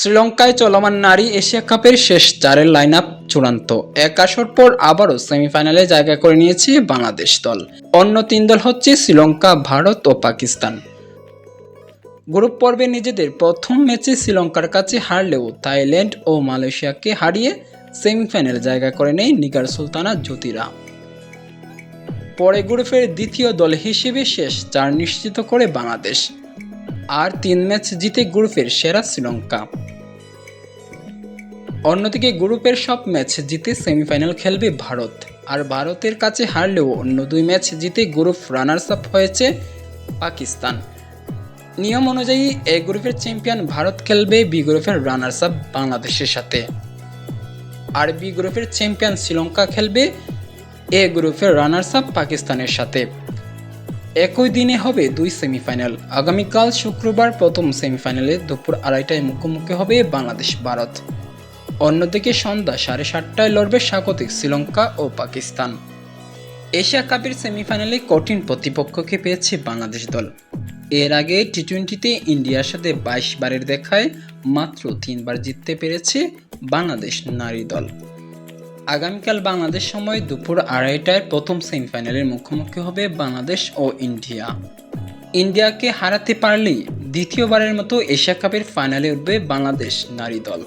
শ্রীলঙ্কায় চলমান নারী এশিয়া কাপের শেষ চারের লাইন আপ চূড়ান্ত। এক আসর পর আবারও সেমিফাইনালে জায়গা করে নিয়েছে বাংলাদেশ দল। অন্য তিন দল হচ্ছে শ্রীলঙ্কা, ভারত ও পাকিস্তান। গ্রুপ পর্বে নিজেদের প্রথম ম্যাচে শ্রীলঙ্কার কাছে হারলেও থাইল্যান্ড ও মালয়েশিয়াকে হারিয়ে সেমিফাইনালে জায়গা করে নেয় নিগার সুলতানা জ্যোতিরা। পরে গ্রুপের দ্বিতীয় দল হিসেবে শেষ চার নিশ্চিত করে বাংলাদেশ। আর তিন ম্যাচ জিতে গ্রুপের সেরা শ্রীলঙ্কা। অন্যদিকে গ্রুপের সব ম্যাচ জিতে সেমিফাইনাল খেলবে ভারত। আর ভারতের কাছে হারলেও অন্য দুই ম্যাচ জিতে গ্রুপ রানার্স আপ হয়েছে পাকিস্তান। নিয়ম অনুযায়ী এ গ্রুপের চ্যাম্পিয়ন ভারত খেলবে বি গ্রুপের রানার্স আপ বাংলাদেশের সাথে। আর বি গ্রুপের চ্যাম্পিয়ন শ্রীলঙ্কা খেলবে এ গ্রুপের রানার্স আপ পাকিস্তানের সাথে। একই দিনে হবে দুই সেমিফাইনাল। আগামীকাল শুক্রবার প্রথম সেমিফাইনালে দুপুর আড়াইটায় মুখোমুখি হবে বাংলাদেশ ভারত অন্যদিকে সন্ধ্যা সাড়ে সাতটায় লড়বে স্বাগতিক শ্রীলঙ্কা ও পাকিস্তান। এশিয়া কাপের সেমিফাইনালে কঠিন প্রতিপক্ষকে পেয়েছে বাংলাদেশ দল। এর আগে টি টোয়েন্টিতে ইন্ডিয়ার সাথে বাইশ বারের দেখায় মাত্র তিনবার জিততে পেরেছে বাংলাদেশ নারী দল। আগামীকাল বাংলাদেশ সময় দুপুর আড়াইটায় প্রথম সেমিফাইনালের মুখোমুখি হবে বাংলাদেশ ও ইন্ডিয়া। ইন্ডিয়াকে হারাতে পারলেই দ্বিতীয়বারের মতো এশিয়া কাপের ফাইনালে উঠবে বাংলাদেশ নারী দল।